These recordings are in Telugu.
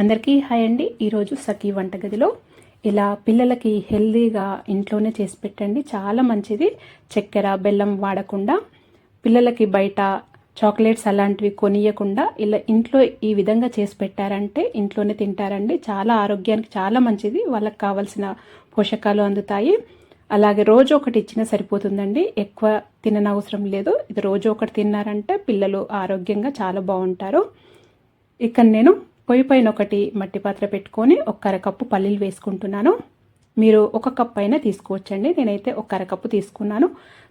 అందరికీ హాయ్ అండి. ఈరోజు సఖీ వంటగదిలో ఇలా పిల్లలకి హెల్దీగా ఇంట్లోనే చేసి పెట్టండి. చాలా మంచిది. చక్కెర బెల్లం వాడకుండా పిల్లలకి బయట చాక్లెట్స్ అలాంటివి కొనియకుండా ఇలా ఇంట్లో ఈ విధంగా చేసి పెట్టారంటే ఇంట్లోనే తింటారండి. చాలా ఆరోగ్యానికి చాలా మంచిది. వాళ్ళకి కావాల్సిన పోషకాలు అందుతాయి. అలాగే రోజు ఒకటి ఇచ్చినా సరిపోతుందండి. ఎక్కువ తిననవసరం లేదు. ఇది రోజు ఒకటి తిన్నారంటే పిల్లలు ఆరోగ్యంగా చాలా బాగుంటారు. ఇక్కడ నేను పొయ్యి పైన ఒకటి మట్టి పాత్ర పెట్టుకొని ఒక అరకప్పు పల్లీలు వేసుకుంటున్నాను. మీరు ఒక కప్ అయినా తీసుకోవచ్చండి. నేనైతే ఒక అరకప్పు తీసుకున్నాను.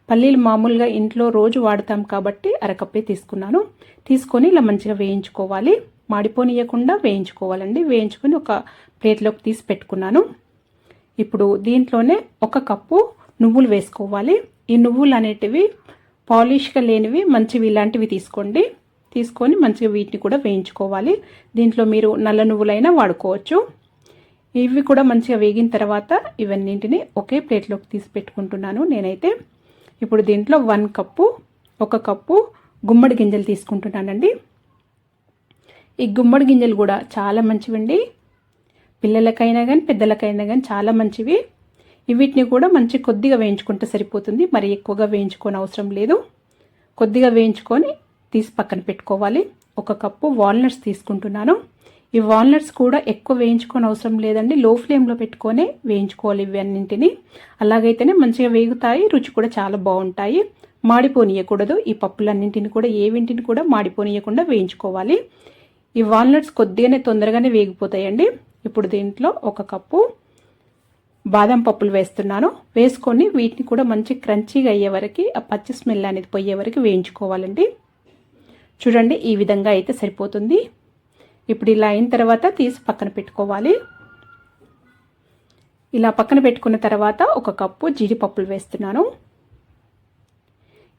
పల్లీలు మామూలుగా ఇంట్లో రోజు వాడతాం కాబట్టి అరకప్పే తీసుకున్నాను. తీసుకొని ఇలా మంచిగా వేయించుకోవాలి. మాడిపోనియకుండా వేయించుకోవాలండి. వేయించుకొని ఒక ప్లేట్లోకి తీసి పెట్టుకున్నాను. ఇప్పుడు దీంట్లోనే ఒక కప్పు నువ్వులు వేసుకోవాలి. ఈ నువ్వులు అనేటివి పాలిష్గా లేనివి మంచివి ఇలాంటివి తీసుకోండి. తీసుకొని మంచిగా వీటిని కూడా వేయించుకోవాలి. దీంట్లో మీరు నల్ల నువ్వులైనా వాడుకోవచ్చు. ఇవి కూడా మంచిగా వేగిన తర్వాత ఇవన్నింటిని ఒకే ప్లేట్లోకి తీసి పెట్టుకుంటున్నాను నేనైతే. ఇప్పుడు దీంట్లో వన్ కప్పు ఒక కప్పు గుమ్మడి గింజలు తీసుకుంటున్నానండి. ఈ గుమ్మడి గింజలు కూడా చాలా మంచివండి. పిల్లలకైనా కానీ పెద్దలకైనా కానీ చాలా మంచివి. వీటిని కూడా మంచి కొద్దిగా వేయించుకుంటే సరిపోతుంది. మరి ఎక్కువగా వేయించుకోని అవసరం లేదు. కొద్దిగా వేయించుకొని తీసి పక్కన పెట్టుకోవాలి. ఒక కప్పు వాల్నట్స్ తీసుకుంటున్నాను. ఈ వాల్నట్స్ కూడా ఎక్కువ వేయించుకొని అవసరం లేదండి. లో ఫ్లేమ్లో పెట్టుకొని వేయించుకోవాలి ఇవన్నింటినీ. అలాగైతేనే మంచిగా వేగుతాయి. రుచి కూడా చాలా బాగుంటాయి. మాడిపోనీయకూడదు. ఈ పప్పులన్నింటిని కూడా ఏవింటిని కూడా మాడిపోనీయకుండా వేయించుకోవాలి. ఈ వాల్నట్స్ కొద్దిగానే తొందరగానే వేగిపోతాయండి. ఇప్పుడు దీంట్లో ఒక కప్పు బాదం పప్పులు వేస్తున్నాను. వేసుకొని వీటిని కూడా మంచి క్రంచీగా అయ్యే వరకు ఆ పచ్చి స్మెల్ అనేది పోయే వరకు వేయించుకోవాలండి. చూడండి ఈ విధంగా అయితే సరిపోతుంది. ఇప్పుడు ఇలా అయిన తర్వాత తీసి పక్కన పెట్టుకోవాలి. ఇలా పక్కన పెట్టుకున్న తర్వాత ఒక కప్పు జీడిపప్పులు వేస్తున్నాను.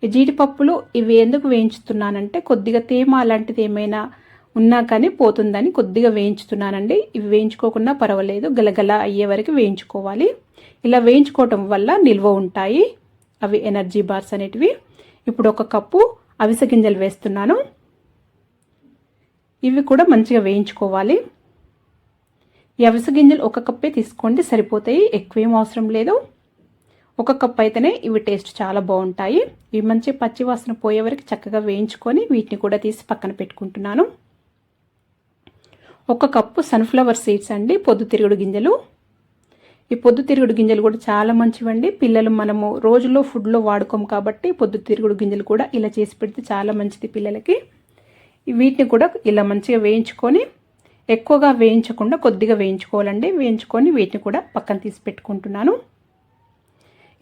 ఈ జీడిపప్పులు ఇవి ఎందుకు వేయించుతున్నానంటే కొద్దిగా తేమ అలాంటిది ఏమైనా ఉన్నా కానీ పోతుందని కొద్దిగా వేయించుతున్నానండి. ఇవి వేయించుకోకుండా పర్వాలేదు గలగల అయ్యే వరకు వేయించుకోవాలి. ఇలా వేయించుకోవటం వల్ల నిల్వ ఉంటాయి. అవి ఎనర్జీ బార్స్ అనేటివి. ఇప్పుడు ఒక కప్పు అవిసె గింజలు వేస్తున్నాను. ఇవి కూడా మంచిగా వేయించుకోవాలి. ఈ అవిసె గింజలు ఒక కప్పే తీసుకోండి సరిపోతాయి. ఎక్కువేం అవసరం లేదు. ఒక కప్ అయితేనే ఇవి టేస్ట్ చాలా బాగుంటాయి. ఇవి మంచి పచ్చి వాసన పోయే వరకు చక్కగా వేయించుకొని వీటిని కూడా తీసి పక్కన పెట్టుకుంటున్నాను. ఒక కప్పు సన్ఫ్లవర్ సీడ్స్ అండి పొద్దుతిరుగుడు గింజలు. ఈ పొద్దుతిరుగుడు గింజలు కూడా చాలా మంచివండి. పిల్లలు మనము రోజులో ఫుడ్లో వాడుకోము కాబట్టి పొద్దుతిరుగుడు గింజలు కూడా ఇలా చేసి పెడితే చాలా మంచిది పిల్లలకి. వీటిని కూడా ఇలా మంచిగా వేయించుకొని ఎక్కువగా వేయించకుండా కొద్దిగా వేయించుకోవాలండి. వేయించుకొని వీటిని కూడా పక్కన తీసి పెట్టుకుంటున్నాను.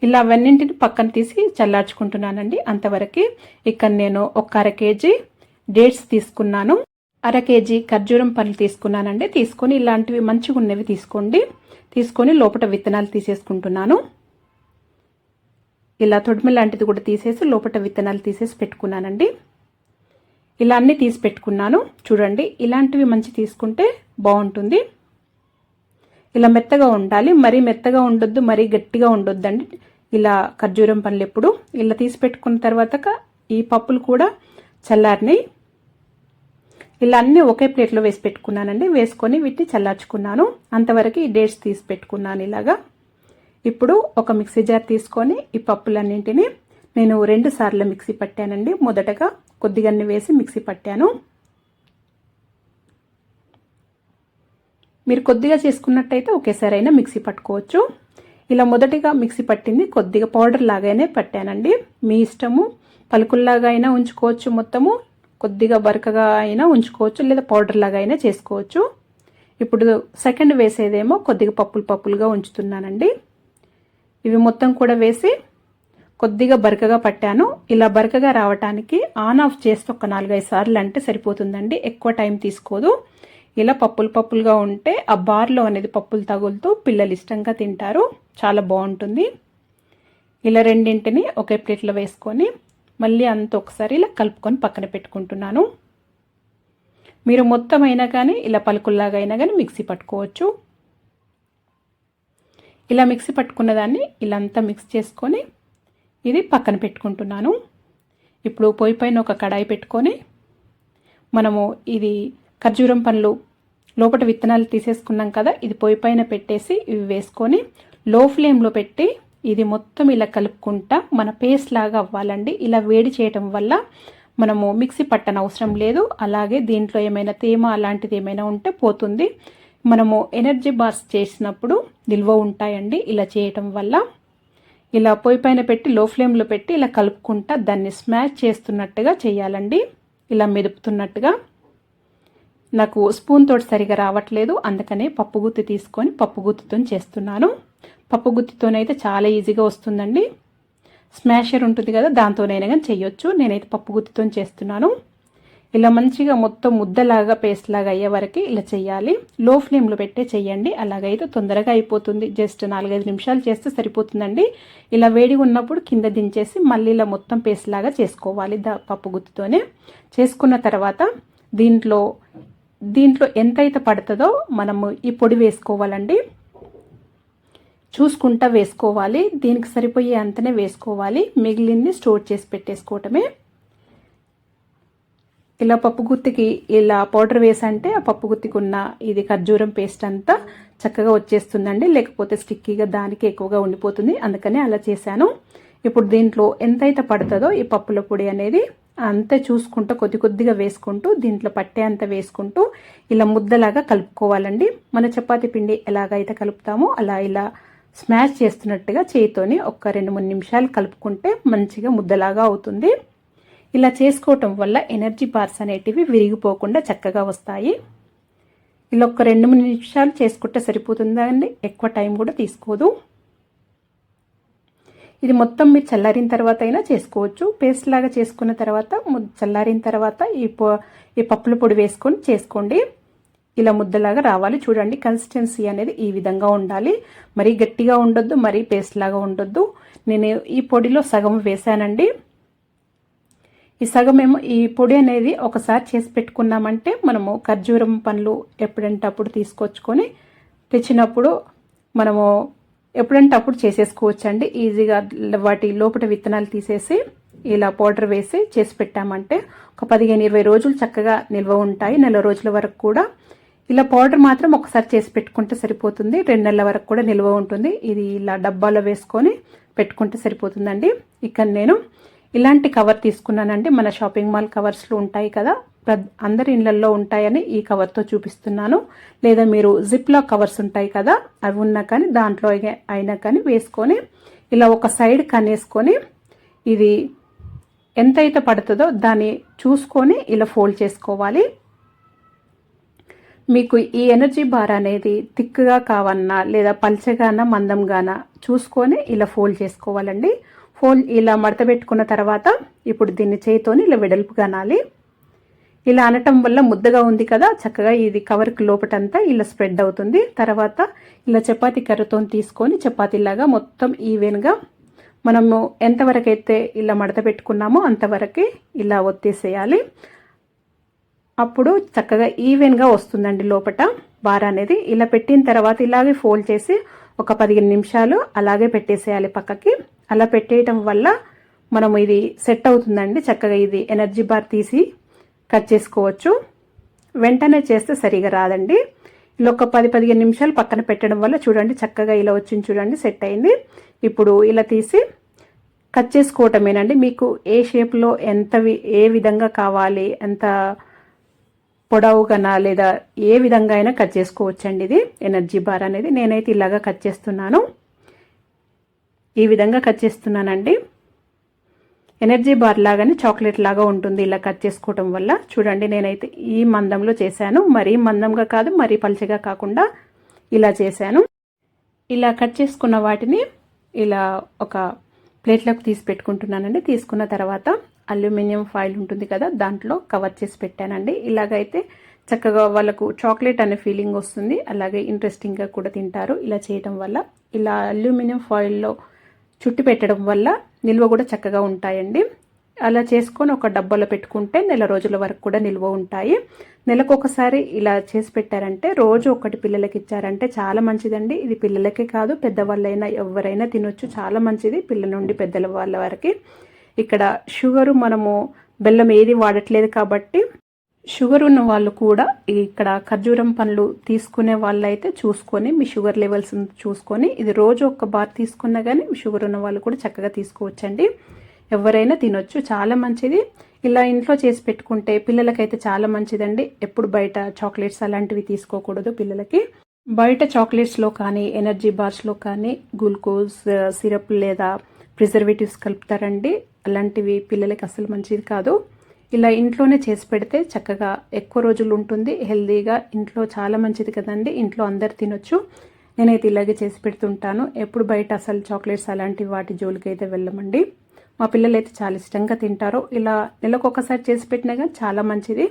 ఇలా అవన్నింటిని పక్కన తీసి చల్లార్చుకుంటున్నానండి. అంతవరకు ఇక్కడ నేను ఒక అర కేజీ డేట్స్ తీసుకున్నాను. అర కేజీ ఖర్జూరం పనులు తీసుకున్నానండి. తీసుకొని ఇలాంటివి మంచిగా ఉన్నవి తీసుకోండి. తీసుకొని లోపల విత్తనాలు తీసేసుకుంటున్నాను. ఇలా తొడిమి లాంటిది కూడా తీసేసి లోపల విత్తనాలు తీసేసి పెట్టుకున్నానండి. ఇలా అన్నీ తీసి పెట్టుకున్నాను. చూడండి ఇలాంటివి మంచి తీసుకుంటే బాగుంటుంది. ఇలా మెత్తగా ఉండాలి. మరీ మెత్తగా ఉండొద్దు మరీ గట్టిగా ఉండొద్దండి. ఇలా ఖర్జూరం పనులు ఎప్పుడు ఇలా తీసి పెట్టుకున్న తర్వాత ఈ పప్పులు కూడా చల్లారినాయి. ఇలా అన్నీ ఒకే ప్లేట్లో వేసి పెట్టుకున్నానండి. వేసుకొని వీటిని చల్లార్చుకున్నాను. అంతవరకు ఈ డేట్స్ తీసి పెట్టుకున్నాను ఇలాగా. ఇప్పుడు ఒక మిక్సీ జార్ తీసుకొని ఈ పప్పులన్నింటినీ నేను రెండు సార్లు మిక్సీ పట్టానండి. మొదటగా కొద్దిగా వేసి మిక్సీ పట్టాను. మీరు కొద్దిగా చేసుకున్నట్టయితే ఒకేసారి అయినా మిక్సీ పట్టుకోవచ్చు. ఇలా మొదటిగా మిక్సీ పట్టింది కొద్దిగా పౌడర్ లాగానే పట్టానండి. మీ ఇష్టము. పలుకుల్లాగా అయినా ఉంచుకోవచ్చు మొత్తము. కొద్దిగా బరకగా అయినా ఉంచుకోవచ్చు లేదా పౌడర్ లాగా అయినా చేసుకోవచ్చు. ఇప్పుడు సెకండ్ వేసేదేమో కొద్దిగా పప్పులు పప్పులుగా ఉంచుతున్నానండి. ఇవి మొత్తం కూడా వేసి కొద్దిగా బరకగా పట్టాను. ఇలా బరకగా రావటానికి ఆన్ ఆఫ్ చేస్తే ఒక నాలుగైదు సార్లు అంటే సరిపోతుందండి. ఎక్కువ టైం తీసుకోదు. ఇలా పప్పులు పప్పులుగా ఉంటే ఆ బార్లో అనేది పప్పులు తగులుతూ పిల్లలు ఇష్టంగా తింటారు. చాలా బాగుంటుంది. ఇలా రెండింటిని ఒకే ప్లేట్లో వేసుకొని మళ్ళీ అంత ఒకసారి ఇలా కలుపుకొని పక్కన పెట్టుకుంటున్నాను. మీరు మొత్తం అయినా కానీ ఇలా పలుకుల్లాగా అయినా కానీ మిక్సీ పట్టుకోవచ్చు. ఇలా మిక్సీ పట్టుకున్న దాన్ని ఇలా అంతా మిక్స్ చేసుకొని ఇది పక్కన పెట్టుకుంటున్నాను. ఇప్పుడు పొయ్యి పైన ఒక కడాయి పెట్టుకొని మనము ఇది ఖర్జూరం పండ్లు లోపల విత్తనాలు తీసేసుకున్నాం కదా ఇది పొయ్యి పైన పెట్టేసి ఇవి వేసుకొని లో ఫ్లేమ్లో పెట్టి ఇది మొత్తం ఇలా కలుపుకుంటా మన పేస్ట్ లాగా అవ్వాలండి. ఇలా వేడి చేయటం వల్ల మనము మిక్సీ పట్టన అవసరం లేదు. అలాగే దీంట్లో ఏమైనా తేమ అలాంటిది ఏమైనా ఉంటే పోతుంది. మనము ఎనర్జీ బార్స్ చేసినప్పుడు నిల్వ ఉంటాయండి. ఇలా చేయటం వల్ల ఇలా పొయ్యి పైన పెట్టి లో ఫ్లేమ్లో పెట్టి ఇలా కలుపుకుంటా దాన్ని స్మాష్ చేస్తున్నట్టుగా చేయాలండి. ఇలా మెదుపుతున్నట్టుగా. నాకు స్పూన్ తోటి సరిగా రావట్లేదు. అందుకనే పప్పు గుత్తి తీసుకొని పప్పు గుత్తితో చేస్తున్నాను. పప్పు గుత్తితోనైతే చాలా ఈజీగా వస్తుందండి. స్మాషర్ ఉంటుంది కదా దాంతోనైనా కానీ చేయొచ్చు. నేనైతే పప్పు గుత్తితో చేస్తున్నాను. ఇలా మంచిగా మొత్తం ముద్దలాగా పేస్ట్ లాగా అయ్యే వరకు ఇలా చేయాలి. లో ఫ్లేమ్లో పెట్టే చేయండి. అలాగైతే తొందరగా అయిపోతుంది. జస్ట్ నాలుగైదు నిమిషాలు చేస్తే సరిపోతుందండి. ఇలా వేడి ఉన్నప్పుడు కింద దించేసి మళ్ళీ ఇలా మొత్తం పేస్ట్ లాగా చేసుకోవాలి దా పప్పు గుత్తితోనే చేసుకున్న తర్వాత దీంట్లో దీంట్లో ఎంతైతే పడుతుందో మనము ఈ పొడి వేసుకోవాలండి. చూసుకుంటా వేసుకోవాలి. దీనికి సరిపోయే అంతనే వేసుకోవాలి. మిగిలింది స్టోర్ చేసి పెట్టేసుకోవటమే. ఇలా పప్పు గుత్తికి ఇలా పౌడర్ వేసంటే ఆ పప్పు గుత్తికి ఉన్న ఇది ఖర్జూరం పేస్ట్ అంతా చక్కగా వచ్చేస్తుందండి. లేకపోతే స్టిక్కీగా దానికి ఎక్కువగా ఉండిపోతుంది. అందుకనే అలా చేశాను. ఇప్పుడు దీంట్లో ఎంతైతే పడుతుందో ఈ పప్పుల పొడి అనేది అంతే చూసుకుంటూ కొద్ది కొద్దిగా వేసుకుంటూ దీంట్లో పట్టే అంత వేసుకుంటూ ఇలా ముద్దలాగా కలుపుకోవాలండి. మన చపాతి పిండి ఎలాగైతే కలుపుతామో అలా ఇలా స్మాష్ చేస్తున్నట్టుగా చేయితోని ఒక రెండు మూడు నిమిషాలు కలుపుకుంటే మంచిగా ముద్దలాగా అవుతుంది. ఇలా చేసుకోవటం వల్ల ఎనర్జీ బార్స్ అనేటివి విరిగిపోకుండా చక్కగా వస్తాయి. ఇలా ఒక రెండు మూడు నిమిషాలు చేసుకుంటే సరిపోతుందండి ఎక్కువ టైం కూడా తీసుకోదు. ఇది మొత్తం మీరు చల్లారిన తర్వాత అయినా చేసుకోవచ్చు. పేస్ట్ లాగా చేసుకున్న తర్వాత చల్లారిన తర్వాత ఈ ఈ పప్పుల పొడి వేసుకొని చేసుకోండి. ఇలా ముద్దలాగా రావాలి. చూడండి కన్సిస్టెన్సీ అనేది ఈ విధంగా ఉండాలి. మరీ గట్టిగా ఉండొద్దు మరీ పేస్ట్ లాగా ఉండొద్దు. నేను ఈ పొడిలో సగం వేసానండి ఈ సగం ఏమో ఈ పొడి అనేది ఒకసారి చేసి పెట్టుకున్నామంటే మనము ఖర్జూరం పండ్లు ఎప్పుడంటే అప్పుడు తీసుకొచ్చుకొని తెచ్చినప్పుడు మనము ఎప్పుడంటే అప్పుడు చేసేసుకోవచ్చు అండి ఈజీగా వాటి లోపల విత్తనాలు తీసేసి ఇలా పౌడర్ వేసి చేసి పెట్టామంటే ఒక పదిహేను ఇరవై రోజులు చక్కగా నిల్వ ఉంటాయి. నెల రోజుల వరకు కూడా ఇలా పౌడర్ మాత్రం ఒకసారి చేసి పెట్టుకుంటే సరిపోతుంది. రెండు నెలల వరకు కూడా నిల్వ ఉంటుంది. ఇది ఇలా డబ్బాలో వేసుకొని పెట్టుకుంటే సరిపోతుందండి. ఇక్కడ నేను ఇలాంటి కవర్ తీసుకున్నానండి. మన షాపింగ్ మాల్ కవర్స్లో ఉంటాయి కదా అందరి ఇళ్ళలో ఉంటాయని ఈ కవర్తో చూపిస్తున్నాను. లేదా మీరు జిప్లో కవర్స్ ఉంటాయి కదా అవి ఉన్నా కానీ దాంట్లో అయినా కానీ వేసుకొని ఇలా ఒక సైడ్ కనేసుకొని ఇది ఎంతైతే పడుతుందో దాన్ని చూసుకొని ఇలా ఫోల్డ్ చేసుకోవాలి. మీకు ఈ ఎనర్జీ బార్ అనేది థిక్గా కావన్నా లేదా పల్చగాన మందంగాన చూసుకొని ఇలా ఫోల్డ్ చేసుకోవాలండి. ఫోల్డ్ ఇలా మడత పెట్టుకున్న తర్వాత ఇప్పుడు దీన్ని చేయితోని ఇలా వెడల్పు అనాలి ఇలా అనటం వల్ల ముద్దగా ఉంది కదా చక్కగా ఇది కవర్కి లోపటంతా ఇలా స్ప్రెడ్ అవుతుంది. తర్వాత ఇలా చపాతీ కర్రతో తీసుకొని చపాతీలాగా మొత్తం ఈవెన్గా మనము ఎంతవరకు అయితే ఇలా మడత పెట్టుకున్నామో అంతవరకు ఇలా ఒత్తేసేయాలి. అప్పుడు చక్కగా ఈవెన్గా వస్తుందండి లోపల బార్ అనేది ఇలా పెట్టిన తర్వాత ఇలాగే ఫోల్డ్ చేసి ఒక పదిహేను నిమిషాలు అలాగే పెట్టేసేయాలి పక్కకి. అలా పెట్టేయటం వల్ల మనం ఇది సెట్ అవుతుందండి. చక్కగా ఇది ఎనర్జీ బార్ తీసి కట్ చేసుకోవచ్చు. వెంటనే చేస్తే సరిగా రాదండి. ఇలా ఒక పది పదిహేను నిమిషాలు పక్కన పెట్టడం వల్ల చూడండి చక్కగా ఇలా వచ్చింది చూడండి సెట్ అయింది. ఇప్పుడు ఇలా తీసి కట్ చేసుకోవటమేనండి. మీకు ఏ షేప్లో ఎంత ఏ విధంగా కావాలి ఎంత పొడవుగానా లేదా ఏ విధంగా అయినా కట్ చేసుకోవచ్చండి ఇది. ఎనర్జీ బార్ అనేది నేనైతే ఇలాగా కట్ చేస్తున్నాను. ఈ విధంగా కట్ చేస్తున్నానండి. ఎనర్జీ బార్ లాగానే చాక్లెట్ లాగా ఉంటుంది ఇలా కట్ చేసుకోవటం వల్ల. చూడండి నేనైతే ఈ మందంలో చేశాను. మరీ మందంగా కాదు మరీ పలిచగా కాకుండా ఇలా చేశాను. ఇలా కట్ చేసుకున్న వాటిని ఇలా ఒక ప్లేట్లోకి తీసి పెట్టుకుంటున్నానండి. తీసుకున్న తర్వాత అల్యూమినియం ఫాయిల్ ఉంటుంది కదా దాంట్లో కవర్ చేసి పెట్టానండి. ఇలాగైతే చక్కగా వాళ్ళకు చాక్లెట్ అనే ఫీలింగ్ వస్తుంది. అలాగే ఇంట్రెస్టింగ్గా కూడా తింటారు ఇలా చేయటం వల్ల. ఇలా అల్యూమినియం ఫాయిల్లో చుట్టి పెట్టడం వల్ల నిల్వ కూడా చక్కగా ఉంటాయండి. అలా చేసుకొని ఒక డబ్బాలో పెట్టుకుంటే నెల రోజుల వరకు కూడా నిల్వ ఉంటాయి. నెలకు ఒకసారి ఇలా చేసి పెట్టారంటే రోజు ఒకటి పిల్లలకి ఇచ్చారంటే చాలా మంచిదండి. ఇది పిల్లలకే కాదు పెద్దవాళ్ళైనా ఎవరైనా తినొచ్చు. చాలా మంచిది పిల్లల నుండి పెద్దల వాళ్ళ వరకు. ఇక్కడ షుగరు మనము బెల్లం ఏది వాడట్లేదు కాబట్టి షుగర్ ఉన్న వాళ్ళు కూడా ఇక్కడ ఖర్జూరం పండ్లు తీసుకునే వాళ్ళైతే చూసుకొని మీ షుగర్ లెవెల్స్ చూసుకొని ఇది రోజు ఒక బార్ తీసుకున్నా కానీ షుగర్ ఉన్న వాళ్ళు కూడా చక్కగా తీసుకోవచ్చండి. ఎవరైనా తినొచ్చు చాలా మంచిది. ఇలా ఇంట్లో చేసి పెట్టుకుంటే పిల్లలకైతే చాలా మంచిదండి. ఎప్పుడు బయట చాక్లెట్స్ అలాంటివి తీసుకోకూడదు పిల్లలకి. బయట చాక్లెట్స్లో కానీ ఎనర్జీ బార్స్లో కానీ గ్లూకోజ్ సిరప్ లేదా ప్రిజర్వేటివ్స్ కలుపుతారండి. అలాంటివి పిల్లలకి అసలు మంచిది కాదు. ఇలా ఇంట్లోనే చేసి పెడితే చక్కగా ఎక్కువ రోజులు ఉంటుంది. హెల్దీగా ఇంట్లో చాలా మంచిది కదండి. ఇంట్లో అందరు తినొచ్చు. నేనైతే ఇలాగే చేసి పెడుతుంటాను. ఎప్పుడు బయట అసలు చాక్లెట్స్ అలాంటి వాటి జోలికి అయితే వెళ్ళమండి. మా పిల్లలు అయితే చాలా ఇష్టంగా తింటారు. ఇలా నెలకు ఒకసారి చేసి పెట్టినా కానీ చాలా మంచిది.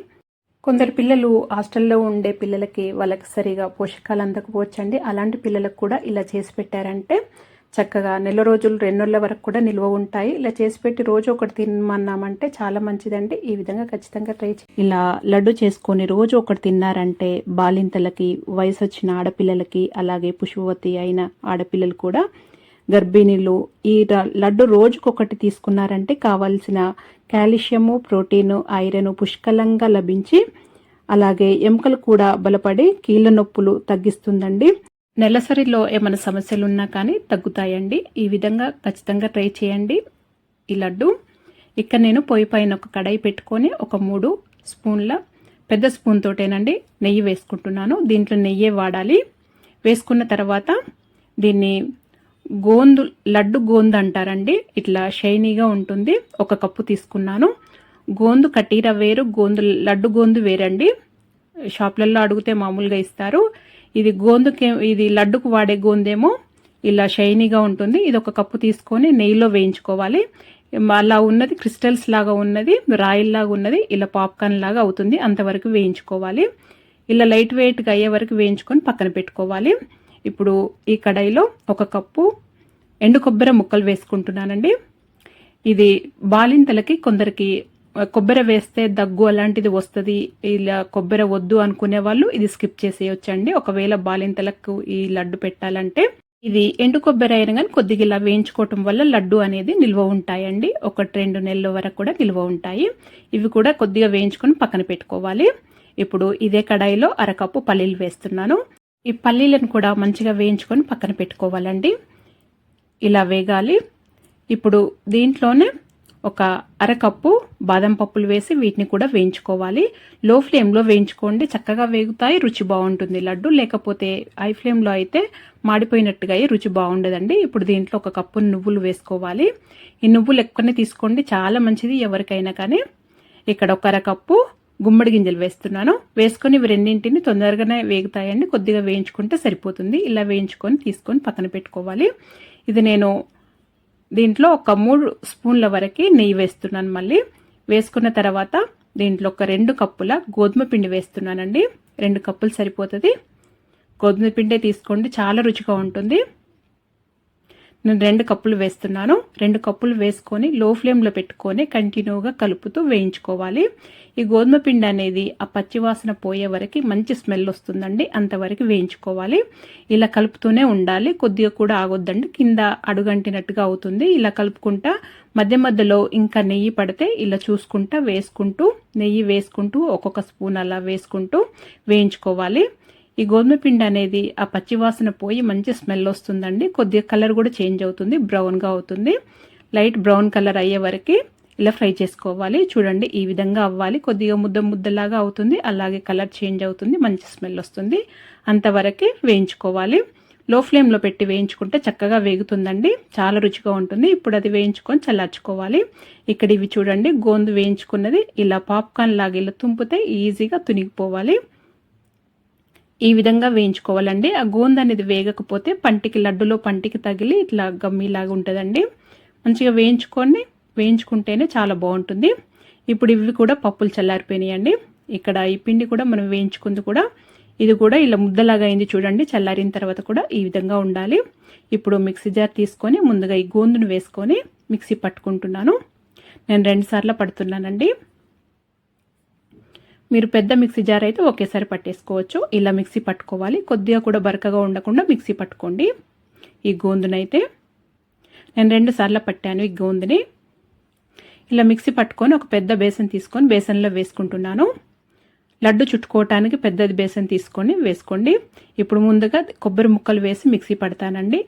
కొందరు పిల్లలు హాస్టల్లో ఉండే పిల్లలకి వాళ్ళకి సరిగా పోషకాలు అందకపోవచ్చండి. అలాంటి పిల్లలకు కూడా ఇలా చేసి పెట్టారంటే చక్కగా నెల రోజులు రెండు నెలల వరకు కూడా నిల్వ ఉంటాయి. ఇలా చేసి పెట్టి రోజు ఒకటి తినమన్నామంటే చాలా మంచిదండి. ఈ విధంగా ఖచ్చితంగా ట్రై ఇలా లడ్డు చేసుకొని రోజు ఒకటి తిన్నారంటే బాలింతలకి వయసు వచ్చిన ఆడపిల్లలకి అలాగే పుష్పవతి అయిన ఆడపిల్లలు కూడా గర్భిణీలు ఈ లడ్డు రోజుకొకటి తీసుకున్నారంటే కావాల్సిన కాల్షియము ప్రోటీను ఐరన్ పుష్కలంగా లభించి అలాగే ఎముకలు కూడా బలపడి కీళ్ళ నొప్పులు తగ్గిస్తుందండి. నెలసరిలో ఏమైనా సమస్యలు ఉన్నా కానీ తగ్గుతాయండి. ఈ విధంగా ఖచ్చితంగా ట్రై చేయండి. ఈ లడ్డు ఇక్కడ నేను పొయ్యి పైన ఒక కడాయి పెట్టుకొని ఒక మూడు స్పూన్ల పెద్ద స్పూన్ తోటేనండి. నెయ్యి వేసుకుంటున్నాను. దీంట్లో నెయ్యే వాడాలి. వేసుకున్న తర్వాత దీన్ని గోందు లడ్డు గోందు అంటారండి. ఇట్లా షైనీగా ఉంటుంది. ఒక కప్పు తీసుకున్నాను. గోందు కటీర వేరు గోందు లడ్డు గోందు వేరండి. షాప్లలో అడిగితే మామూలుగా ఇస్తారు. ఇది గోందుకే ఇది లడ్డుకు వాడే గోందేమో ఇలా షైనీగా ఉంటుంది. ఇది ఒక కప్పు తీసుకొని నెయ్యిలో వేయించుకోవాలి. అలా ఉన్నది క్రిస్టల్స్ లాగా ఉన్నది రాయిల్లాగా ఉన్నది ఇలా పాప్కార్న్ లాగా అవుతుంది. అంతవరకు వేయించుకోవాలి. ఇలా లైట్ వెయిట్గా అయ్యే వరకు వేయించుకొని పక్కన పెట్టుకోవాలి. ఇప్పుడు ఈ కడాయిలో ఒక కప్పు ఎండు కొబ్బరి ముక్కలు వేసుకుంటున్నానండి. ఇది బాలింతలకి కొందరికి కొబ్బరి వేస్తే దగ్గు అలాంటిది వస్తుంది ఇలా కొబ్బరి వద్దు అనుకునే వాళ్ళు ఇది స్కిప్ చేసేయొచ్చండి. ఒకవేళ బాలింతలకు ఈ లడ్డు పెట్టాలంటే ఇది ఎండు కొబ్బరి అయినా కానీ కొద్దిగా ఇలా వేయించుకోవటం వల్ల లడ్డు అనేది నిల్వ ఉంటాయండి. ఒకటి రెండు నెలల వరకు కూడా నిల్వ ఉంటాయి. ఇవి కూడా కొద్దిగా వేయించుకొని పక్కన పెట్టుకోవాలి. ఇప్పుడు ఇదే కడాయిలో అరకప్పు పల్లీలు వేస్తున్నాను. ఈ పల్లీలను కూడా మంచిగా వేయించుకొని పక్కన పెట్టుకోవాలండి. ఇలా వేగాలి. ఇప్పుడు దీంట్లోనే ఒక అరకప్పు బాదం పప్పులు వేసి వీటిని కూడా వేయించుకోవాలి. లో ఫ్లేమ్లో వేయించుకోండి. చక్కగా వేగుతాయి రుచి బాగుంటుంది. లడ్డు లేకపోతే హై ఫ్లేమ్లో అయితే మాడిపోయినట్టుగా రుచి బాగుండదండి. ఇప్పుడు దీంట్లో ఒక కప్పు నువ్వులు వేసుకోవాలి. ఈ నువ్వులు ఎక్కువనే తీసుకోండి. చాలా మంచిది ఎవరికైనా కానీ. ఇక్కడ ఒక అరకప్పు గుమ్మడి గింజలు వేస్తున్నాను. వేసుకొని ఇవి రెండింటిని తొందరగానే వేగుతాయండి. కొద్దిగా వేయించుకుంటే సరిపోతుంది. ఇలా వేయించుకొని తీసుకొని పక్కన పెట్టుకోవాలి. ఇది నేను దీంట్లో ఒక మూడు స్పూన్ల వరకు నెయ్యి వేస్తున్నాను మళ్ళీ. వేసుకున్న తర్వాత దీంట్లో ఒక రెండు కప్పుల గోధుమ పిండి వేస్తున్నానండి. రెండు కప్పులు సరిపోతుంది. గోధుమ పిండే తీసుకోండి చాలా రుచిగా ఉంటుంది. నేను రెండు కప్పులు వేస్తున్నాను. రెండు కప్పులు వేసుకొని లో ఫ్లేమ్లో పెట్టుకొని కంటిన్యూగా కలుపుతూ వేయించుకోవాలి. ఈ గోధుమ పిండి అనేది ఆ పచ్చివాసన పోయే వరకు మంచి స్మెల్ వస్తుందండి. అంతవరకు వేయించుకోవాలి. ఇలా కలుపుతూనే ఉండాలి. కొద్దిగా కూడా ఆగొద్దండి. కింద అడుగంటినట్టుగా అవుతుంది. ఇలా కలుపుకుంటా మధ్య మధ్యలో ఇంకా నెయ్యి పడితే ఇలా చూసుకుంటా వేసుకుంటూ నెయ్యి వేసుకుంటూ ఒక్కొక్క స్పూన్ అలా వేసుకుంటూ వేయించుకోవాలి. ఈ గోధుమ పిండి అనేది ఆ పచ్చివాసన పోయి మంచి స్మెల్ వస్తుందండి. కొద్దిగా కలర్ కూడా చేంజ్ అవుతుంది బ్రౌన్గా అవుతుంది. లైట్ బ్రౌన్ కలర్ అయ్యే వరకు ఇలా ఫ్రై చేసుకోవాలి. చూడండి ఈ విధంగా అవ్వాలి. కొద్దిగా ముద్ద ముద్దలాగా అవుతుంది. అలాగే కలర్ చేంజ్ అవుతుంది మంచి స్మెల్ వస్తుంది. అంతవరకు వేయించుకోవాలి. లో ఫ్లేమ్లో పెట్టి వేయించుకుంటే చక్కగా వేగుతుందండి. చాలా రుచిగా ఉంటుంది. ఇప్పుడు అది వేయించుకొని చల్లార్చుకోవాలి. ఇక్కడ ఇవి చూడండి గోందు వేయించుకున్నది. ఇలా పాప్కార్న్ లాగా ఇలా తుంపితే ఈజీగా తునిగిపోవాలి. ఈ విధంగా వేయించుకోవాలండి. ఆ గోంద అనేది వేగకపోతే పంటికి లడ్డులో పంటికి తగిలి ఇట్లా గమ్మిలాగా ఉంటుందండి. మంచిగా వేయించుకొని వేయించుకుంటేనే చాలా బాగుంటుంది. ఇప్పుడు ఇవి కూడా పప్పులు చల్లారిపోయినాయండి. ఇక్కడ ఈ పిండి కూడా మనం వేయించుకుంది కూడా. ఇది కూడా ఇలా ముద్దలాగా అయింది చూడండి. చల్లారిన తర్వాత కూడా ఈ విధంగా ఉండాలి. ఇప్పుడు మిక్సీ జార్ తీసుకొని ముందుగా ఈ గోందును వేసుకొని మిక్సీ పట్టుకుంటున్నాను. నేను రెండుసార్లు పడుతున్నానండి. మీరు పెద్ద మిక్సీ జార్ అయితే ఒకేసారి పట్టేసుకోవచ్చు. ఇలా మిక్సీ పట్టుకోవాలి. కొద్దిగా కూడా బరకగా ఉండకుండా మిక్సీ పట్టుకోండి. ఈ గోందునైతే నేను రెండు సార్లు పట్టాను ఈ గోందుని. ఇలా మిక్సీ పట్టుకొని ఒక పెద్ద బేసన్ తీసుకొని బేసన్లో వేసుకుంటున్నాను. లడ్డు చుట్టుకోవటానికి పెద్దది బేసన్ తీసుకొని వేసుకోండి. ఇప్పుడు ముందుగా కొబ్బరి ముక్కలు వేసి మిక్సీ పడతానండి.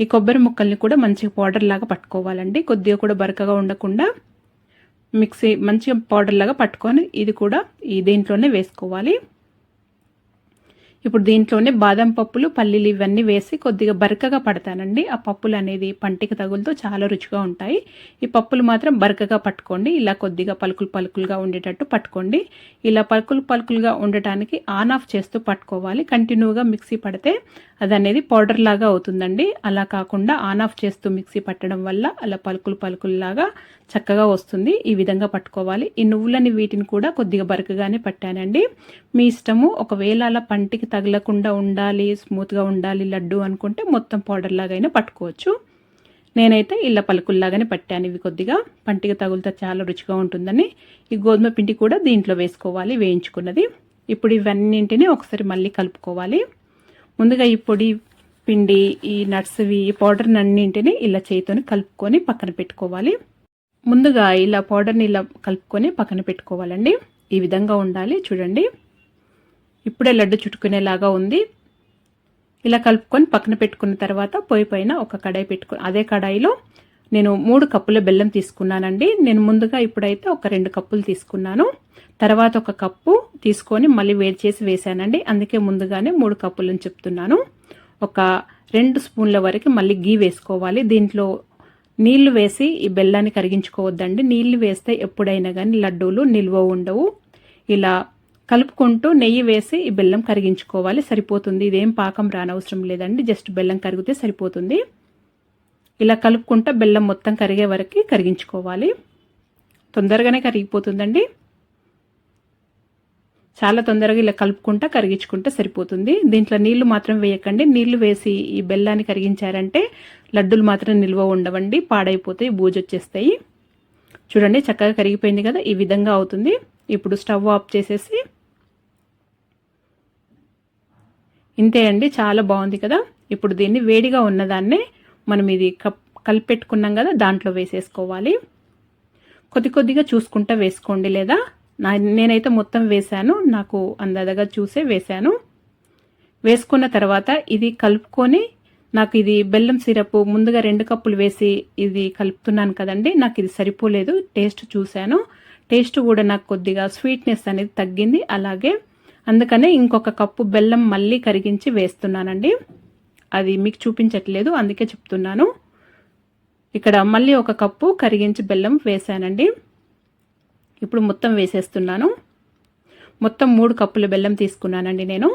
ఈ కొబ్బరి ముక్కల్ని కూడా మంచిగా పౌడర్ లాగా పట్టుకోవాలండి. కొద్దిగా కూడా బరకగా ఉండకుండా మిక్సీ మంచిగా పౌడర్ లాగా పట్టుకొని ఇది కూడా ఈ దీంట్లోనే వేసుకోవాలి. ఇప్పుడు దీంట్లోనే బాదం పప్పులు పల్లీలు ఇవన్నీ వేసి కొద్దిగా బరకగా పడతానండి. ఆ పప్పులు అనేది పంటికి తగులుతో చాలా రుచిగా ఉంటాయి. ఈ పప్పులు మాత్రం బరకగా పట్టుకోండి. ఇలా కొద్దిగా పలుకులు పలుకులుగా ఉండేటట్టు పట్టుకోండి. ఇలా పలుకులు పలుకులుగా ఉండటానికి ఆన్ ఆఫ్ చేస్తూ పట్టుకోవాలి. కంటిన్యూగా మిక్సీ పడితే అది అనేది పౌడర్ లాగా అవుతుందండి. అలా కాకుండా ఆన్ ఆఫ్ చేస్తూ మిక్సీ పట్టడం వల్ల అలా పలుకులు పలుకుల్లాగా చక్కగా వస్తుంది. ఈ విధంగా పట్టుకోవాలి. ఈ నువ్వులని వీటిని కూడా కొద్దిగా బరకగానే పట్టానండి. మీ ఇష్టము. ఒకవేళ అలా పంటికి తగలకుండా ఉండాలి స్మూత్గా ఉండాలి లడ్డు అనుకుంటే మొత్తం పౌడర్ లాగైనా పట్టుకోవచ్చు. నేనైతే ఇళ్ళ పలుకుల్లాగానే పట్టాను. ఇవి కొద్దిగా పంటికి తగులుతా చాలా రుచిగా ఉంటుందని ఈ గోధుమ పిండి కూడా దీంట్లో వేసుకోవాలి వేయించుకున్నది. ఇప్పుడు ఇవన్నింటినీ ఒకసారి మళ్ళీ కలుపుకోవాలి. ముందుగా ఈ పొడి పిండి ఈ నట్స్వి ఈ పౌడర్ని అన్నింటినీ ఇలా చేతితోని కలుపుకొని పక్కన పెట్టుకోవాలి. ముందుగా ఇలా పౌడర్ని ఇలా కలుపుకొని పక్కన పెట్టుకోవాలండి. ఈ విధంగా ఉండాలి చూడండి. ఇప్పుడే లడ్డు చుట్టుకునేలాగా ఉంది. ఇలా కలుపుకొని పక్కన పెట్టుకున్న తర్వాత పొయ్యి పైన ఒక కడాయి పెట్టుకు అదే కడాయిలో నేను మూడు కప్పుల బెల్లం తీసుకున్నానండి. నేను ముందుగా ఇప్పుడైతే ఒక రెండు కప్పులు తీసుకున్నాను. తర్వాత ఒక కప్పు తీసుకొని మళ్ళీ వేడి చేసి వేసానండి అందుకే ముందుగానే మూడు కప్పులను చెప్తున్నాను. ఒక రెండు స్పూన్ల వరకు మళ్ళీ గీ వేసుకోవాలి. దీంట్లో నీళ్ళు వేసి ఈ బెల్లాన్ని కరిగించుకోవద్దండి. నీళ్ళు వేస్తే ఎప్పుడైనా కానీ లడ్డూలు నిల్వ ఉండవు. ఇలా కలుపుకుంటూ నెయ్యి వేసి ఈ బెల్లం కరిగించుకోవాలి. సరిపోతుంది. ఇదేం పాకం రానవసరం లేదండి. జస్ట్ బెల్లం కరిగితే సరిపోతుంది. ఇలా కలుపుకుంటూ బెల్లం మొత్తం కరిగే వరకు కరిగించుకోవాలి. తొందరగానే కరిగిపోతుందండి. చాలా తొందరగా ఇలా కలుపుకుంటా కరిగించుకుంటే సరిపోతుంది. దీంట్లో నీళ్ళు మాత్రం వేయకండి. నీళ్ళు వేసి ఈ బెల్లాన్ని కరిగించారంటే లడ్డూలు మాత్రం నిల్వ ఉండవండి. పాడైపోతాయి బూజొచ్చేస్తాయి. చూడండి చక్కగా కరిగిపోయింది కదా. ఈ విధంగా అవుతుంది. ఇప్పుడు స్టవ్ ఆఫ్ చేసేసి ఇంతే అండి చాలా బాగుంది కదా. ఇప్పుడు దీన్ని వేడిగా ఉన్నదాన్నే మనం ఇది కప్ కలిపెట్టుకున్నాం కదా దాంట్లో వేసేసుకోవాలి. కొద్ది కొద్దిగా చూసుకుంటా వేసుకోండి లేదా? నా నేనైతే మొత్తం వేశాను నాకు అందాదగా చూసే వేశాను. వేసుకున్న తర్వాత ఇది కలుపుకొని నాకు ఇది బెల్లం సిరప్ ముందుగా రెండు కప్పులు వేసి ఇది కలుపుతున్నాను కదండి నాకు ఇది సరిపోలేదు టేస్ట్ చూశాను. టేస్ట్ కూడా నాకు కొద్దిగా స్వీట్నెస్ అనేది తగ్గింది అలాగే అందుకనే ఇంకొక కప్పు బెల్లం మళ్ళీ కరిగించి వేస్తున్నానండి. అది మీకు చూపించట్లేదు అందుకే చెప్తున్నాను. ఇక్కడ మళ్ళీ ఒక కప్పు కరిగించి బెల్లం వేసానండి ఇప్పుడు మొత్తం వేసేస్తున్నాను. మొత్తం మూడు కప్పుల బెల్లం తీసుకున్నానండి నేను.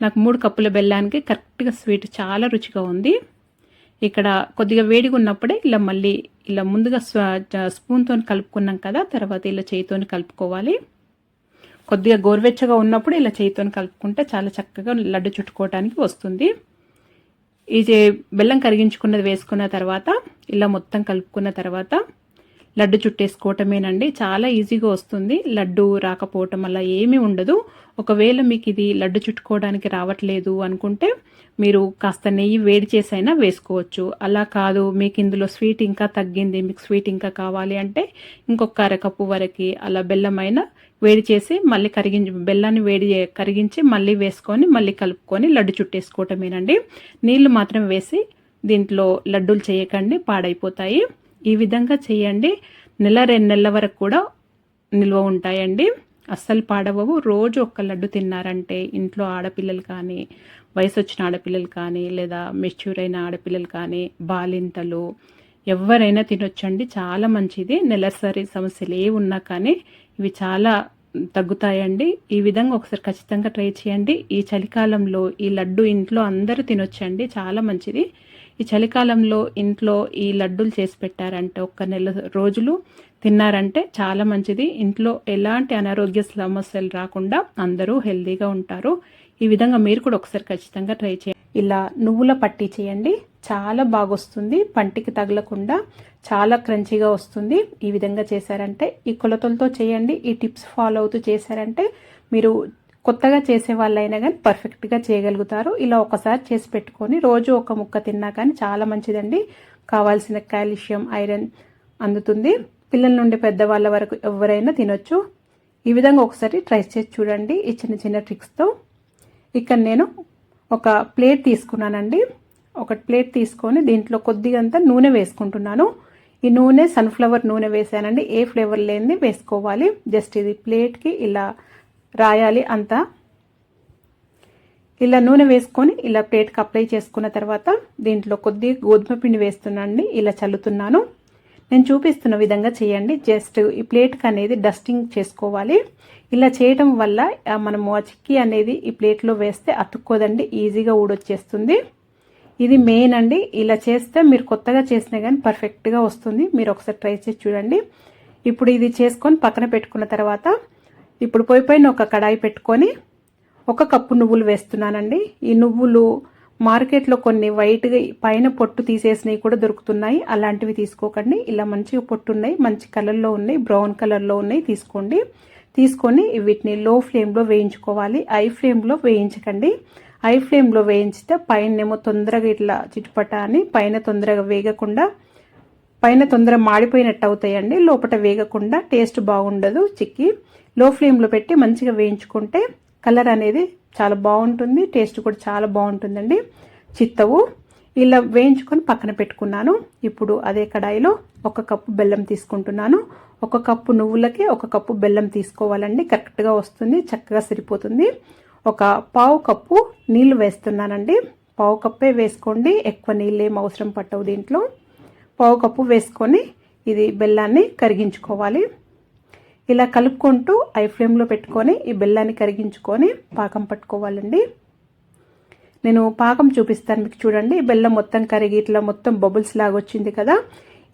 నాకు మూడు కప్పుల బెల్లానికి కరెక్ట్గా స్వీట్ చాలా రుచిగా ఉంది. ఇక్కడ కొద్దిగా వేడిగా ఉన్నప్పుడే ఇలా మళ్ళీ ఇలా ముందుగా స్పూన్తో కలుపుకున్నాం కదా తర్వాత ఇలా చేయితో కలుపుకోవాలి. కొద్దిగా గోరువెచ్చగా ఉన్నప్పుడు ఇలా చేయితో కలుపుకుంటే చాలా చక్కగా లడ్డు చుట్టుకోవటానికి వస్తుంది. ఇది బెల్లం కరిగించుకున్నది వేసుకున్న తర్వాత ఇలా మొత్తం కలుపుకున్న తర్వాత లడ్డు చుట్టేసుకోవటమేనండి. చాలా ఈజీగా వస్తుంది. లడ్డు రాకపోవటం అలా ఏమీ ఉండదు. ఒకవేళ మీకు ఇది లడ్డు చుట్టుకోవడానికి రావట్లేదు అనుకుంటే మీరు కాస్త నెయ్యి వేడి చేసైనా వేసుకోవచ్చు. అలా కాదు మీకు ఇందులో స్వీట్ ఇంకా తగ్గింది మీకు స్వీట్ ఇంకా కావాలి అంటే ఇంకొక అరకప్పు వరకు అలా బెల్లమైన వేడి చేసి మళ్ళీ కరిగించి బెల్లాన్ని వేడి కరిగించి మళ్ళీ వేసుకొని మళ్ళీ కలుపుకొని లడ్డు చుట్టేసుకోవటమేనండి. నీళ్ళు మాత్రం వేసి దీంట్లో లడ్డూలు చేయకండి పాడైపోతాయి. ఈ విధంగా చేయండి. నెల రెండు నెలల వరకు కూడా నిల్వ ఉంటాయండి. అస్సలు పాడవవు. రోజు ఒక్క లడ్డు తిన్నారంటే ఇంట్లో ఆడపిల్లలు కానీ వయసు వచ్చిన ఆడపిల్లలు కానీ లేదా మెచ్యూర్ అయిన ఆడపిల్లలు కానీ బాలింతలు ఎవరైనా తినొచ్చండి. చాలా మంచిది. నెలసరి సమస్యలు ఏ ఉన్నా కానీ ఇవి చాలా తగ్గుతాయండి. ఈ విధంగా ఒకసారి ఖచ్చితంగా ట్రై చేయండి. ఈ చలికాలంలో ఈ లడ్డు ఇంట్లో అందరూ తినొచ్చండి. చాలా మంచిది. ఈ చలికాలంలో ఇంట్లో ఈ లడ్డూలు చేసి పెట్టారంటే ఒక్క నెల రోజులు తిన్నారంటే చాలా మంచిది. ఇంట్లో ఎలాంటి అనారోగ్య సమస్యలు రాకుండా అందరూ హెల్తీగా ఉంటారు. ఈ విధంగా మీరు కూడా ఒకసారి ఖచ్చితంగా ట్రై చేయండి. ఇలా నువ్వుల పట్టి చేయండి. చాలా బాగొస్తుంది. పంటికి తగలకుండా చాలా క్రంచీగా వస్తుంది. ఈ విధంగా చేశారంటే ఈ కొలతలతో చేయండి. ఈ టిప్స్ ఫాలో అవుతూ చేశారంటే మీరు కొత్తగా చేసే వాళ్ళైనా కానీ పర్ఫెక్ట్గా చేయగలుగుతారు. ఇలా ఒకసారి చేసి పెట్టుకొని రోజు ఒక ముక్క తిన్నా కానీ చాలా మంచిదండి. కావాల్సిన కాల్షియం ఐరన్ అందుతుంది. పిల్లల నుండి పెద్దవాళ్ళ వరకు ఎవరైనా తినొచ్చు. ఈ విధంగా ఒకసారి ట్రై చేసి చూడండి. ఈ చిన్న చిన్న ట్రిక్స్తో. ఇక్కడ నేను ఒక ప్లేట్ తీసుకున్నానండి. ఒక ప్లేట్ తీసుకొని దీంట్లో కొద్దిగంత నూనె వేసుకుంటున్నాను. ఈ నూనె సన్ఫ్లవర్ నూనె వేసానండి. ఏ ఫ్లేవర్ లేనిది వేసుకోవాలి. జస్ట్ ఇది ప్లేట్కి ఇలా రాయాలి అంతా. ఇలా నూనె వేసుకొని ఇలా ప్లేట్కి అప్లై చేసుకున్న తర్వాత దీంట్లో కొద్ది గోధుమ పిండి వేస్తున్నాండి ఇలా చల్లుతున్నాను. నేను చూపిస్తున్న విధంగా చేయండి. జస్ట్ ఈ ప్లేట్కి అనేది డస్టింగ్ చేసుకోవాలి. ఇలా చేయటం వల్ల మనము ఆ చిక్కీ అనేది ఈ ప్లేట్లో వేస్తే అతుక్కోదండి. ఈజీగా ఊడొచ్చేస్తుంది. ఇది మెయిన్ అండి. ఇలా చేస్తే మీరు కొత్తగా చేసినా కానీ పర్ఫెక్ట్గా వస్తుంది. మీరు ఒకసారి ట్రై చేసి చూడండి. ఇప్పుడు ఇది చేసుకొని పక్కన పెట్టుకున్న తర్వాత ఇప్పుడు పొయ్యి పైన ఒక కడాయి పెట్టుకొని ఒక కప్పు నువ్వులు వేస్తున్నానండి. ఈ నువ్వులు మార్కెట్లో కొన్ని వైట్గా పైన పొట్టు తీసేసినవి కూడా దొరుకుతున్నాయి. అలాంటివి తీసుకోకండి. ఇలా మంచిగా పొట్టు ఉన్నాయి మంచి కలర్లో ఉన్నాయి బ్రౌన్ కలర్లో ఉన్నాయి తీసుకోండి. తీసుకొని వీటిని లో ఫ్లేమ్లో వేయించుకోవాలి ఐ ఫ్లేమ్లో వేయించకండి. ఐ ఫ్లేమ్లో వేయించితే పైన తొందరగా ఇట్లా చిటుపట అని పైన తొందరగా వేగకుండా పైన తొందర మాడిపోయినట్టు అవుతాయండి. లోపల వేగకుండా టేస్ట్ బాగుండదు చిక్కి. లో ఫ్లేమ్లో పెట్టి మంచిగా వేయించుకుంటే కలర్ అనేది చాలా బాగుంటుంది టేస్ట్ కూడా చాలా బాగుంటుందండి. చిత్తవు. ఇలా వేయించుకొని పక్కన పెట్టుకున్నాను. ఇప్పుడు అదే కడాయిలో ఒక కప్పు బెల్లం తీసుకుంటున్నాను. ఒక కప్పు నువ్వులకి ఒక కప్పు బెల్లం తీసుకోవాలండి. కరెక్ట్గా వస్తుంది చక్కగా సరిపోతుంది. ఒక పావు కప్పు నీళ్ళు వేస్తున్నానండి. పావు కప్పే వేసుకోండి. ఎక్కువ నీళ్ళు ఏం అవసరం పట్టవు దీంట్లో. పావు కప్పు వేసుకొని ఇది బెల్లాన్ని కరిగించుకోవాలి. ఇలా కలుపుకుంటూ ఐ ఫ్లేమ్లో పెట్టుకొని ఈ బెల్లాన్ని కరిగించుకొని పాకం పట్టుకోవాలండి. నేను పాకం చూపిస్తాను. మీకు చూడండి. బెల్లం మొత్తం కరిగి ఇట్లా మొత్తం బబుల్స్ లాగా వచ్చింది కదా.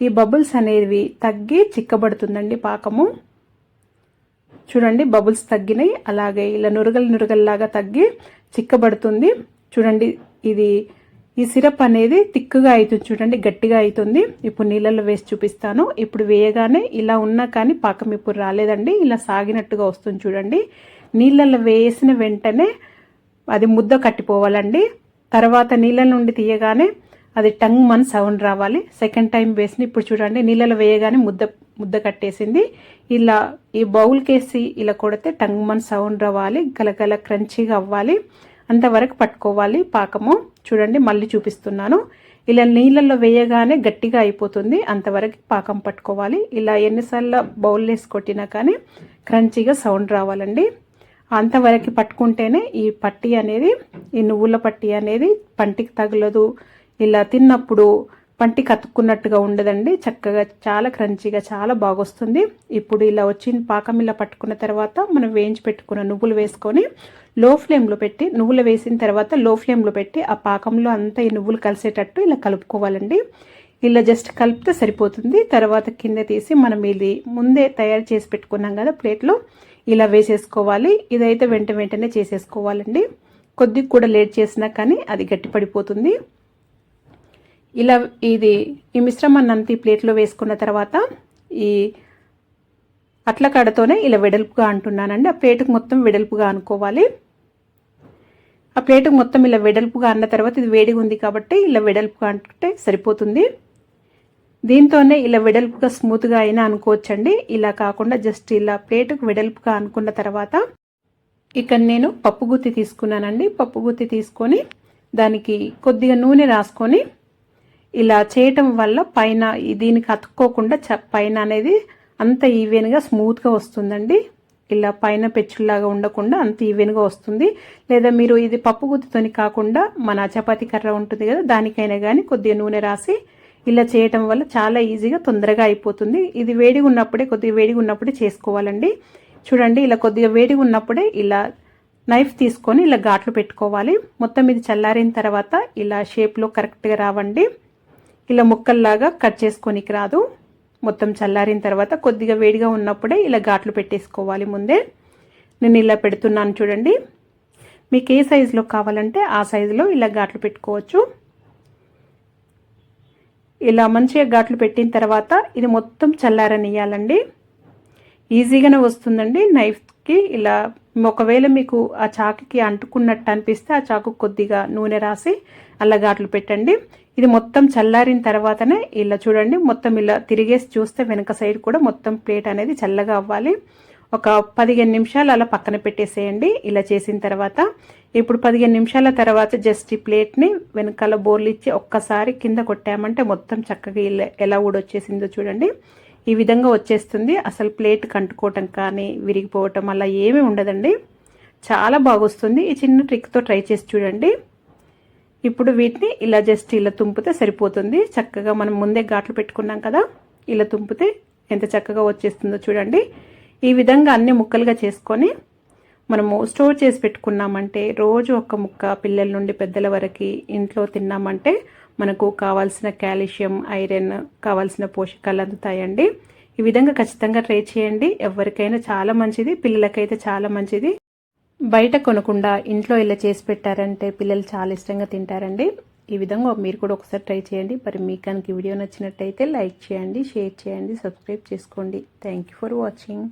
ఈ బబుల్స్ అనేవి తగ్గి చిక్కబడుతుందండి పాకము. చూడండి బబుల్స్ తగ్గినాయి. అలాగే ఇలా నురగలు నురగల్లాగా తగ్గి చిక్కబడుతుంది. చూడండి ఇది ఈ సిరప్ అనేది తిక్కుగా అవుతుంది చూడండి గట్టిగా అవుతుంది ఇప్పుడు నీళ్ళల్లో వేసి చూపిస్తాను. ఇప్పుడు వేయగానే ఇలా ఉన్నా కానీ పాకం ఇప్పుడు రాలేదండి. ఇలా సాగినట్టుగా వస్తుంది చూడండి. నీళ్ళల్లో వేసిన వెంటనే అది ముద్ద కట్టిపోవాలండి. తర్వాత నీళ్ళ నుండి తీయగానే అది టంగ్ మన్ సౌండ్ రావాలి. సెకండ్ టైం వేసిన ఇప్పుడు చూడండి నీళ్ళలో వేయగానే ముద్ద ముద్ద కట్టేసింది. ఇలా ఈ బౌల్కేసి ఇలా కొడితే టంగ్ మన్ సౌండ్ రావాలి గలగల క్రంచీగా అవ్వాలి. అంతవరకు పట్టుకోవాలి పాకము. చూడండి మళ్ళీ చూపిస్తున్నాను. ఇలా నీళ్ళల్లో వేయగానే గట్టిగా అయిపోతుంది. అంతవరకు పాకం పట్టుకోవాలి. ఇలా ఎన్నిసార్లు బౌల్ వేసి కొట్టినా కానీ క్రంచీగా సౌండ్ రావాలండి. అంతవరకు పట్టుకుంటేనే ఈ పట్టి అనేది ఈ నువ్వుల పట్టి అనేది పంటికి తగలదు. ఇలా తిన్నప్పుడు పంటి కతుక్కున్నట్టుగా ఉండదండి. చక్కగా చాలా క్రంచీగా చాలా బాగొస్తుంది. ఇప్పుడు ఇలా వచ్చిన పాకం ఇలా పట్టుకున్న తర్వాత మనం వేయించి పెట్టుకున్న నువ్వులు వేసుకొని లో ఫ్లేమ్లో పెట్టి నువ్వులు వేసిన తర్వాత లో ఫ్లేమ్లో పెట్టి ఆ పాకంలో అంతా ఈ నువ్వులు కలిసేటట్టు ఇలా కలుపుకోవాలండి. ఇలా జస్ట్ కలిపితే సరిపోతుంది. తర్వాత కింద తీసి మనం ఇది ముందే తయారు చేసి పెట్టుకున్నాం కదా ప్లేట్లో ఇలా వేసేసుకోవాలి. ఇదైతే వెంట వెంటనే చేసేసుకోవాలండి. కొద్దిగా కూడా లేట్ చేసినా కానీ అది గట్టిపడిపోతుంది. ఇలా ఇది ఈ మిశ్రమాన్ని ఈ ప్లేట్లో వేసుకున్న తర్వాత ఈ అట్ల కాడతోనే ఇలా వెడల్పుగా అంటున్నానండి. ఆ ప్లేటుకు మొత్తం వెడల్పుగా అనుకోవాలి. ఆ ప్లేటుకు మొత్తం ఇలా వెడల్పుగా అన్న తర్వాత ఇది వేడిగా ఉంది కాబట్టి ఇలా వెడల్పుగా అంటే సరిపోతుంది. దీంతోనే ఇలా వెడల్పుగా స్మూత్గా అయినా అనుకోవచ్చండి. ఇలా కాకుండా జస్ట్ ఇలా ప్లేటుకు వెడల్పుగా అనుకున్న తర్వాత ఇక్కడ నేను పప్పు గుత్తి తీసుకున్నానండి. పప్పు గుత్తి తీసుకొని దానికి కొద్దిగా నూనె రాసుకొని ఇలా చేయటం వల్ల పైన దీనికి అతుక్కోకుండా పైన అనేది అంత ఈవెన్గా స్మూత్గా వస్తుందండి. ఇలా పైన పెచ్చుల్లాగా ఉండకుండా అంత ఈవెన్గా వస్తుంది. లేదా మీరు ఇది పప్పు గుత్తితోని కాకుండా మన చపాతీ కర్ర ఉంటుంది కదా దానికైనా కానీ కొద్దిగా నూనె రాసి ఇలా చేయటం వల్ల చాలా ఈజీగా తొందరగా అయిపోతుంది. ఇది వేడిగా ఉన్నప్పుడే కొద్దిగా వేడిగా ఉన్నప్పుడే చేసుకోవాలండి. చూడండి ఇలా కొద్దిగా వేడిగా ఉన్నప్పుడే ఇలా నైఫ్ తీసుకొని ఇలా ఘాట్లు పెట్టుకోవాలి. మొత్తం ఇది చల్లారిన తర్వాత ఇలా షేప్లో కరెక్ట్గా రావండి. ఇలా ముక్కల్లాగా కట్ చేసుకోనికి రాదు. మొత్తం చల్లారిన తర్వాత కొద్దిగా వేడిగా ఉన్నప్పుడే ఇలా ఘాట్లు పెట్టేసుకోవాలి ముందే. నేను ఇలా పెడుతున్నాను చూడండి. మీకు ఏ సైజులో కావాలంటే ఆ సైజులో ఇలా ఘాట్లు పెట్టుకోవచ్చు. ఇలా మంచిగా ఘాట్లు పెట్టిన తర్వాత ఇది మొత్తం చల్లారనియాలండి ఈజీగానే వస్తుందండి. నైఫ్కి ఇలా ఒకవేళ మీకు ఆ చాకుకి అంటుకున్నట్టు అనిపిస్తే ఆ చాకు కొద్దిగా నూనె రాసి అలా ఘాట్లు పెట్టండి. ఇది మొత్తం చల్లారిన తర్వాతనే ఇలా చూడండి మొత్తం ఇలా తిరిగేసి చూస్తే వెనక సైడ్ కూడా మొత్తం ప్లేట్ అనేది చల్లగా అవ్వాలి. ఒక పదిహేను నిమిషాలు అలా పక్కన పెట్టేసేయండి ఇలా చేసిన తర్వాత. ఇప్పుడు పదిహేను నిమిషాల తర్వాత జస్ట్ ఈ ప్లేట్ని వెనకాల బోర్లు ఇచ్చి ఒక్కసారి కింద కొట్టామంటే మొత్తం చక్కగా ఇలా ఎలా ఊడొచ్చేసిందో చూడండి. ఈ విధంగా వచ్చేస్తుంది. అసలు ప్లేట్ కంటుకోవటం కానీ విరిగిపోవటం అలా ఏమీ ఉండదండి. చాలా బాగొస్తుంది. ఈ చిన్న ట్రిక్తో ట్రై చేసి చూడండి. ఇప్పుడు వీటిని ఇలా జస్ట్ ఇలా తుంపితే సరిపోతుంది. చక్కగా మనం ముందే ఘాట్లు పెట్టుకున్నాం కదా ఇలా తుంపితే ఎంత చక్కగా వచ్చేస్తుందో చూడండి. ఈ విధంగా అన్ని ముక్కలుగా చేసుకొని మనము స్టోర్ చేసి పెట్టుకున్నామంటే రోజు ఒక ముక్క పిల్లల నుండి పెద్దల వరకు ఇంట్లో తిన్నామంటే మనకు కావాల్సిన కాల్షియం ఐరన్ కావాల్సిన పోషకాలు అందుతాయండి. ఈ విధంగా ఖచ్చితంగా ట్రై చేయండి. ఎవరికైనా చాలా మంచిది పిల్లలకైతే చాలా మంచిది. బయట కొనకుండా ఇంట్లో ఇలా చేసి పెట్టారంటే పిల్లలు చాలా ఇష్టంగా తింటారండి. ఈ విధంగా మీరు కూడా ఒకసారి ట్రై చేయండి. మరి మీకు కనుక వీడియో నచ్చినట్టయితే లైక్ చేయండి షేర్ చేయండి సబ్స్క్రైబ్ చేసుకోండి. Thank you for watching